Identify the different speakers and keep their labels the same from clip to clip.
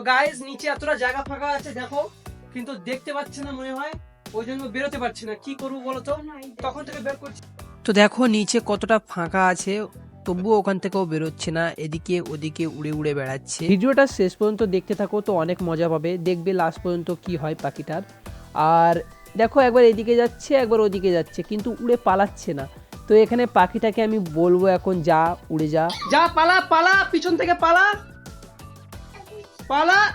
Speaker 1: Guys নিচে এতটা জায়গা ফাঁকা আছে দেখো। কিন্তু দেখতে পাচ্ছে না মনে হয়। ওই জন্য বেরোতে পারছি না। কি করব বলো তো? তখন থেকে বের করছি। তো দেখো নিচে কতটা ফাঁকা আছে তবুও ওখান থেকেও বেরোচ্ছে না। এদিকে ওদিকে উড়ে উড়ে বেড়াচ্ছে। ভিডিওটা শেষ পর্যন্ত দেখতে থাকো তো অনেক মজা পাবে। দেখবে লাস্ট পর্যন্ত কি হয় পাখিটার। আর দেখো একবার এদিকে যাচ্ছে একবার ওদিকে যাচ্ছে কিন্তু উড়ে পালাচ্ছে না। তো এখানে পাখিটাকে আমি বলব এখন যা উড়ে যা। যা পালা পালা পিছন থেকে পালা। পালা,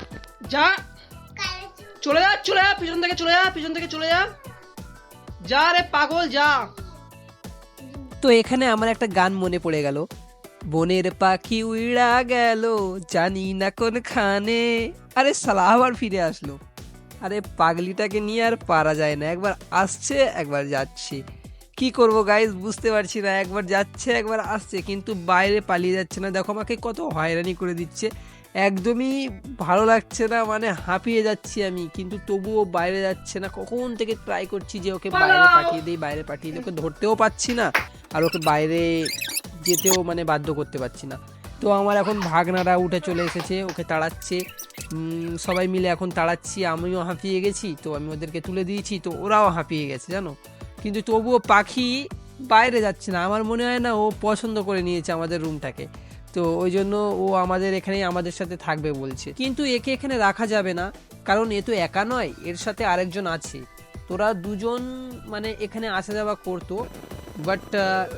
Speaker 1: যা। চলে যা চলে যা, পিছন থেকে চলে যা, পিছন থেকে চলে যা। যা রে পাগল, যা। তো এখানে আমার একটা গান মনে পড়ে গেল। বনের পাখি উড়া গেল, জানি না কোন খানে আরে সালা আবার ফিরে আসলো। আরে পাগলিটাকে নিয়ে আর পারা যায় না। একবার আসছে, একবার যাচ্ছে। কি করব গাইজ বুঝতে পারছি না। একবার যাচ্ছে, একবার আসছে, কিন্তু বাইরে পালিয়ে যাচ্ছে না। দেখো আমাকে কত হয়রানি করে দিচ্ছে। একদমই ভালো লাগছে না মানে হাঁপিয়ে যাচ্ছি আমি কিন্তু তবুও বাইরে যাচ্ছে না। কখন থেকে ট্রাই করছি যে ওকে বাইরে পাঠিয়ে দিই বাইরে পাঠিয়ে দিই ওকে ধরতেও পাচ্ছি না আর ওকে বাইরে যেতেও মানে বাধ্য করতে পারছি না। তো আমার এখন ভাগনারা উঠে চলে এসেছে ওকে তাড়াচ্ছে। সবাই মিলে এখন তাড়াচ্ছি আমিও হাঁপিয়ে গেছি তো আমি ওদেরকে তুলে দিয়েছি তো ওরাও হাঁপিয়ে গেছে জানো? কিন্তু তবুও পাখি বাইরে যাচ্ছে না আমার মনে হয় না ও পছন্দ করে নিয়েছে আমাদের রুমটাকে তো ওই জন্য ও আমাদের এখানেই আমাদের সাথে থাকবে বলছে। কিন্তু একে এখানে রাখা যাবে না, কারণ এ তো একা নয়, এর সাথে আরেকজন আছে। তোরা দুজন মানে এখানে আসা যাওয়া করতো বাট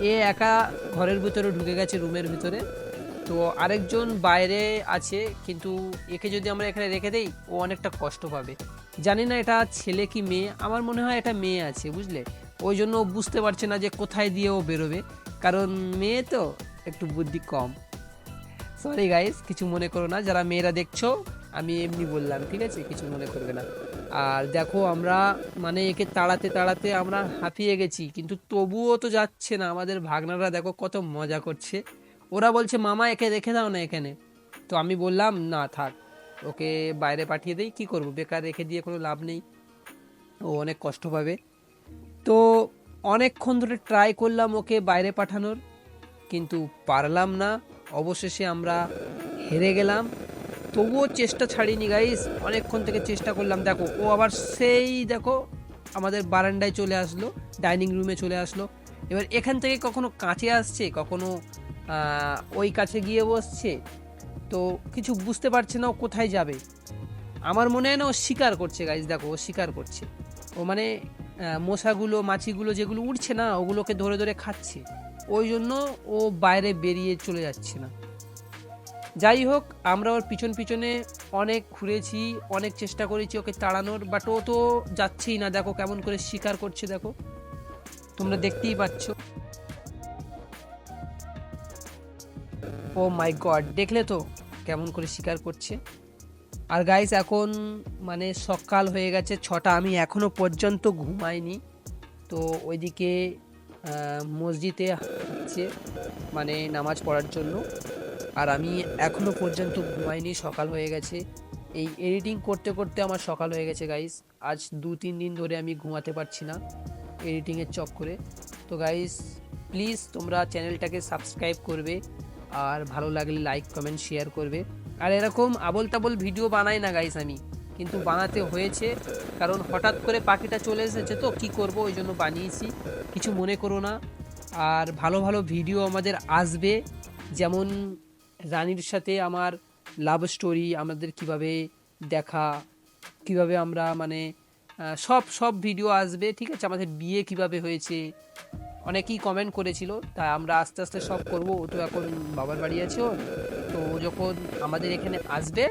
Speaker 1: এ একা ঘরের ভিতরে ঢুকে গেছে রুমের ভিতরে। তো আরেকজন বাইরে আছে, কিন্তু একে যদি আমরা এখানে রেখে দেই, ও অনেকটা কষ্ট পাবে। জানি না এটা ছেলে কি মেয়ে, আমার মনে হয় এটা মেয়ে আছে, বুঝলে? ওই জন্য বুঝতে পারছে না যে কোথায় দিয়ে ও বেরোবে। কারণ মেয়ে তো একটু বুদ্ধি কম। সরি গাইস কিছু মনে করো না। যারা মেয়েরা দেখছ, আমি এমনি বললাম, ঠিক আছে? কিছু মনে করবে না। আর দেখো, আমরা মানে একে তাড়াতে তাড়াতে আমরা হাঁপিয়ে গেছি, কিন্তু তবুও তো যাচ্ছে না। আমাদের ভাগনারা দেখো, কত মজা করছে। ওরা বলছে, মামা, একে রেখে দাও না এখানে। তো আমি বললাম, না, থাক। ওকে বাইরে পাঠিয়ে দেই, কি করব? বেকার রেখে দিয়ে কোনো লাভ নেই। ও অনেক কষ্ট পাবে। তো অনেকক্ষণ ধরে ট্রাই করলাম ওকে বাইরে পাঠানোর, কিন্তু পারলাম না। অবশেষে আমরা হেরে গেলাম। তবুও চেষ্টা ছাড়িনি গাইস অনেকক্ষণ থেকে চেষ্টা করলাম। দেখো, ও আবার সেই, দেখো, আমাদের বারান্দায় চলে আসলো, ডাইনিং রুমে চলে আসলো। এবার এখান থেকে কখনো কাছে আসছে, কখনো ওই কাছে গিয়ে বসছে, তো কিছু বুঝতে পারছে না ও কোথায় যাবে। আমার মনে হয় না ও শিকার করছে গাইজ দেখো, ও শিকার করছে। ও মানে মশাগুলো, মাছিগুলো যেগুলো উঠছে না, ওগুলোকে ধরে ধরে খাচ্ছে। ওই জন্য ও বাইরে বেরিয়ে চলে যাচ্ছে না। যাই হোক, আমরা ওর পিছন পিছনে অনেক ঘুরেছি, অনেক চেষ্টা করেছি ওকে তাড়ানোর বাট ও তো যাচ্ছেই না। দেখো কেমন করে শিকার করছে, দেখো। তোমরা দেখতেই পাচ্ছ। ও মাই গড দেখলে তো কেমন করে শিকার করছে। আর গাইস এখন মানে সকাল হয়ে গেছে ছটা, আমি এখনও পর্যন্ত ঘুমাইনি। তো ওইদিকে মসজিদে হচ্ছে মানে নামাজ পড়ার জন্য। আর আমি এখনও পর্যন্ত ঘুমাইনি, সকাল হয়ে গেছে। এই এডিটিং করতে করতে আমার সকাল হয়ে গেছে গাইস আজ দু, তিন দিন ধরে আমি ঘুমাতে পারছি না এডিটিংয়ের চক্করে। তো গাইস প্লিজ তোমরা চ্যানেলটাকে সাবস্ক্রাইব করবে। আর ভালো লাগলে লাইক কমেন্ট শেয়ার করবে। আর এরকম আবল তাবল ভিডিও বানাই না গাইস আমি। কিন্তু বানাতে হয়েছে, কারণ হঠাৎ করে পাখিটা চলে এসেছে তো, কি করব, ওই জন্য বানিয়েছি। কিছু মনে করো না। আর ভালো ভালো ভিডিও আমাদের আসবে। যেমন রানীর সাথে আমার লাভ স্টোরি আমাদের কীভাবে দেখা, কীভাবে আমরা মানে সব সব ভিডিও আসবে, ঠিক আছে? আমাদের বিয়ে কীভাবে হয়েছে, অনেকেই কমেন্ট করেছিল। তাই আমরা আস্তে আস্তে সব করব। ও তো এখন বাবার বাড়ি আছে তো যখন আমাদের এখানে আসবে,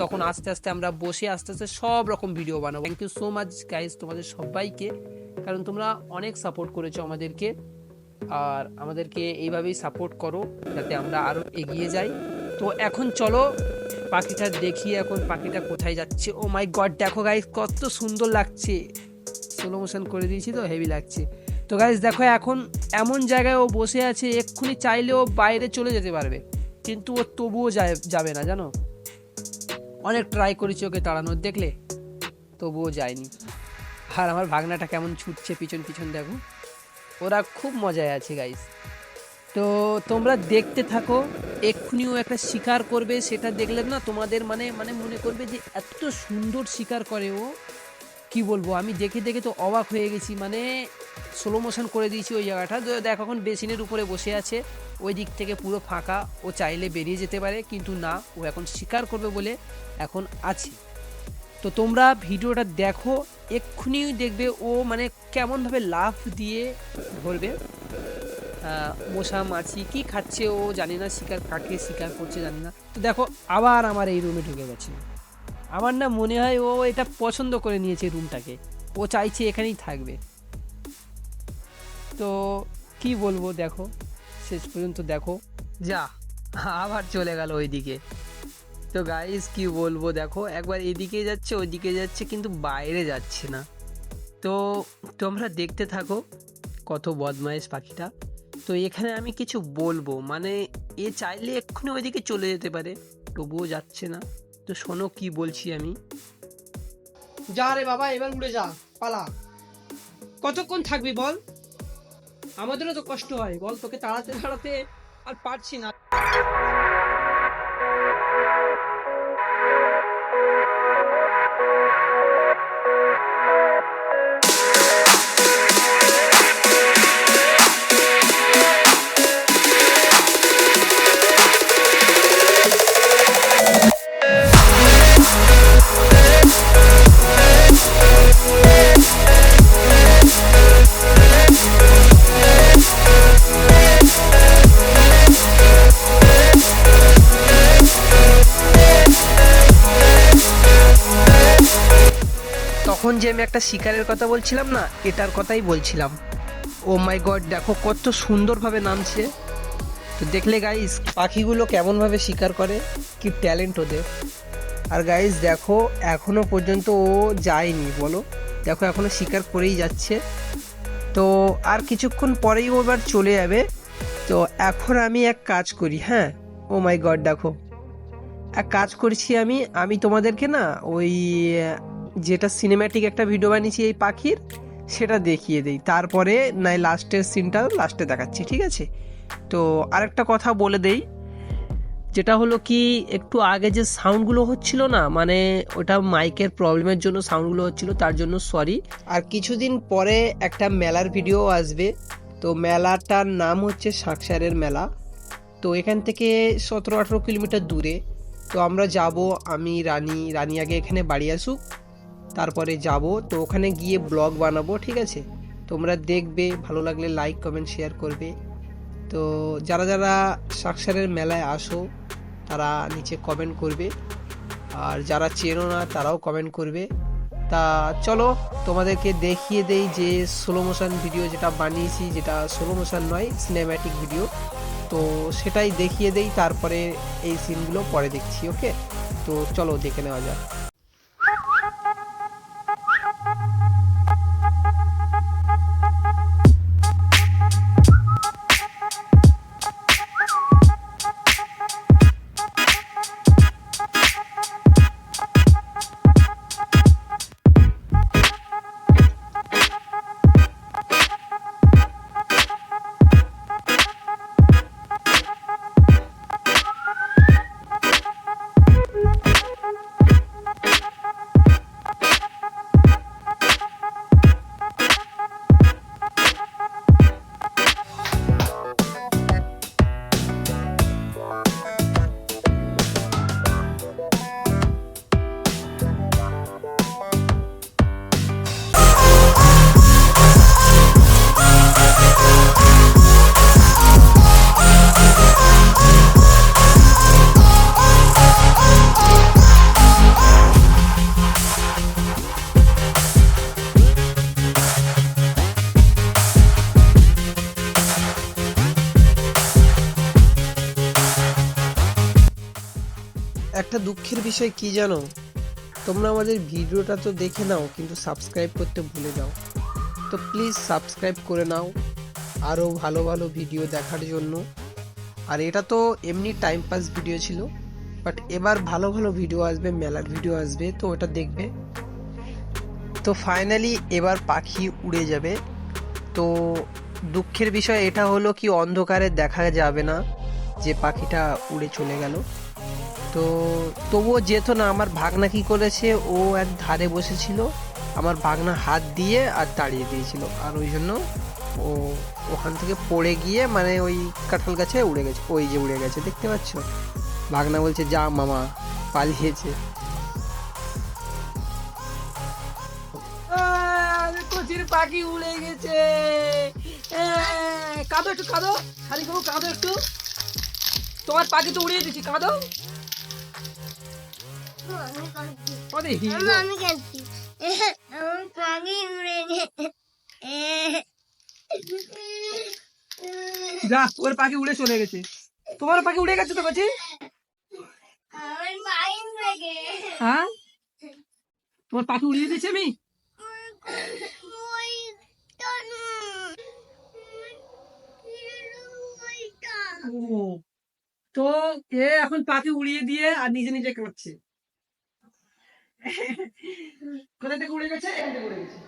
Speaker 1: তখন আস্তে আস্তে আমরা বসে আস্তে আস্তে সব রকম ভিডিও বানাবো। Thank you so much guys তোমাদের সবাইকে। কারণ তোমরা অনেক সাপোর্ট করেছ আমাদেরকে। আর আমাদেরকে এইভাবেই সাপোর্ট করো, যাতে আমরা আরও এগিয়ে যাই। তো এখন চলো, পাখিটা দেখি এখন পাখিটা কোথায় যাচ্ছে। ও মাই গড দেখো গাইজ কত সুন্দর লাগছে। স্লো মোশন করে দিয়েছি তো হেভি লাগছে। তো গাইজ দেখো এখন এমন জায়গায় ও বসে আছে, এক্ষুনি চাইলে ও বাইরে চলে যেতে পারবে। কিন্তু ও তবুও যায়, যাবে না, জানো? অনেক ট্রাই করেছি ওকে তাড়ানোর, দেখলে? তবুও যায়নি। আর আমার ভাগনাটা কেমন ছুটছে পিছন পিছন, দেখো। ওরা খুব মজায় আছে গাইস তো তোমরা দেখতে থাকো এক্ষুনিও একটা শিকার করবে, সেটা দেখলে না তোমাদের মানে মানে মনে করবে যে এত সুন্দর শিকার করে ও। কি বলব, আমি দেখে দেখে তো অবাক হয়ে গেছি মানে স্লো মোশন করে দিয়েছি ওই জায়গাটা। দেখ, এখন বেসিনের উপরে বসে আছে, ওই দিক থেকে পুরো ফাঁকা, ও চাইলে বেরিয়ে যেতে পারে, কিন্তু না, ও এখন শিকার করবে বলে এখন আছে। তো তোমরা ভিডিওটা দেখো, এক্ষুনি দেখবে ও মানে কেমনভাবে লাফ দিয়ে ধরবে। মশা, মাছি, কি খাচ্ছে ও জানি না, শিকার কাকে শিকার করছে জানি না। তো দেখো, আবার আমার এই রুমে ঢুকে গেছে। আমার না মনে হয় ও এটা পছন্দ করে নিয়েছে রুমটাকে। ও চাইছে এখানেই থাকবে। তো কি বলব দেখো, শেষ পর্যন্ত দেখো। যা, আবার চলে গেল ওইদিকে। তো গাইস কি বলব দেখো, একবার এদিকে যাচ্ছে, ওইদিকে যাচ্ছে, কিন্তু বাইরে যাচ্ছে না। তো তোমরা দেখতে থাকো, কত বদমাইশ পাখিটা। তো এখানে আমি কিছু বলব মানে এ চাইলে এক্ষুনি ওইদিকে চলে যেতে পারে, তবুও যাচ্ছে না। তো শোনো কি বলছি আমি। যা রে বাবা, এবার উড়ে যা, পালা। কতক্ষণ থাকবি বল? আমাদেরও তো কষ্ট হয়, বল তোকে তাড়াতে তাড়াতে আর পারছি না। তখন যে আমি একটা শিকারের কথা বলছিলাম না, এটার কথাই বলছিলাম। ও মাই গড, দেখো কত সুন্দরভাবে নামছে। তো দেখলে গাইস পাখিগুলো কেমনভাবে শিকার করে? কি ট্যালেন্ট ওদের। আর গাইস দেখো, এখনও পর্যন্ত ও যায়নি, বলো? দেখো, এখনও শিকার করেই যাচ্ছে। তো আর কিছুক্ষণ পরেই ও এবার চলে যাবে। তো এখন আমি এক কাজ করি হ্যাঁ? ও মাই গড, দেখো। এক কাজ করছি আমি আমি তোমাদেরকে না ওই যেটা সিনেম্যাটিক একটা ভিডিও বানিয়েছি এই পাখির, সেটা দেখিয়ে দেই। তারপরে নাই লাস্টের সিনটা লাস্টে দেখাচ্ছি, ঠিক আছে? তো আরেকটা কথা বলে দেই, যেটা হলো কি, একটু আগে যে সাউন্ডগুলো হচ্ছিল না মানে ওটা মাইকের প্রবলেমের জন্য সাউন্ডগুলো হচ্ছিল, তার জন্য সরি আর কিছুদিন পরে একটা মেলার ভিডিও আসবে, তো মেলাটার নাম হচ্ছে সাকসারের মেলা। তো এখান থেকে সতেরো আঠেরো কিলোমিটার দূরে, তো আমরা যাব, আমি, রানী রানী আগে এখানে বাড়ি আসুক। তারপরে যাব। তো ওখানে গিয়ে ব্লগ বানাবো, ঠিক আছে? তোমরা দেখবে, ভালো লাগলে লাইক কমেন্ট শেয়ার করবে। তো যারা যারা সাকসারের মেলায় আসো, তারা নিচে কমেন্ট করবে। আর যারা চেনো না, তারাও কমেন্ট করবে। তা চলো, তোমাদেরকে দেখিয়ে দেই যে স্লো মোশন ভিডিও যেটা বানিয়েছি, যেটা স্লো মোশন নয় সিনেম্যাটিক ভিডিও তো সেটাই দেখিয়ে দেই, তারপরে এই সিনগুলো পরে দেখছি ওকে তো চলো, দেখে নেওয়া যাক। একটা দুঃখের বিষয় কি জানো? তোমরা আমাদের ভিডিওটা তো দেখে নাও, কিন্তু সাবস্ক্রাইব করতে ভুলে যাও। তো প্লিজ সাবস্ক্রাইব করে নাও আরও ভালো ভালো ভিডিও দেখার জন্য। আর এটা তো এমনি টাইম পাস ভিডিও ছিল বাট এবার ভালো ভালো ভিডিও আসবে, মেলার ভিডিও আসবে, তো ওটা দেখবে। তো ফাইনালি এবার পাখি উড়ে যাবে। তো দুঃখের বিষয় এটা হলো কি, অন্ধকারে দেখা যাবে না যে পাখিটা উড়ে চলে গেল। তো তবুও যেত না, আমার ভাগনা কি করেছে? ও এক ধারে বসেছিল, আমার ভাগনা হাত দিয়ে আর তাড়িয়ে দিয়েছিল। আর ওই জন্য ও ওখান থেকে পড়ে গিয়ে মানে ওই কাঁঠাল গাছে উড়ে গেছে, ওই যে উড়ে গেছে, দেখতে পাচ্ছ? ভাগনা বলছে, যা মামা, পালিয়েছে। কচির পাখি উড়ে গেছে। কাঁদো একটু, কাঁদো। খালি কাঁদো একটু। তোমার পাখি তো উড়িয়ে দিচ্ছি কাঁদো।
Speaker 2: আমি খেলছি আমার পাখি উড়ে
Speaker 1: যা ওর পাখি উড়ে চলে গেছে। তোমার পাখি উড়ে গেছে তো
Speaker 2: গেছে।
Speaker 1: হ্যাঁ? তোমার পাখি উড়িয়ে দিয়েছি আমি। তো এ এখন পাখি উড়িয়ে দিয়ে আর নিজে নিজে কাঁদছে। কোথা থেকে উড়ে গেছে? এখান থেকে উড়ে গেছে।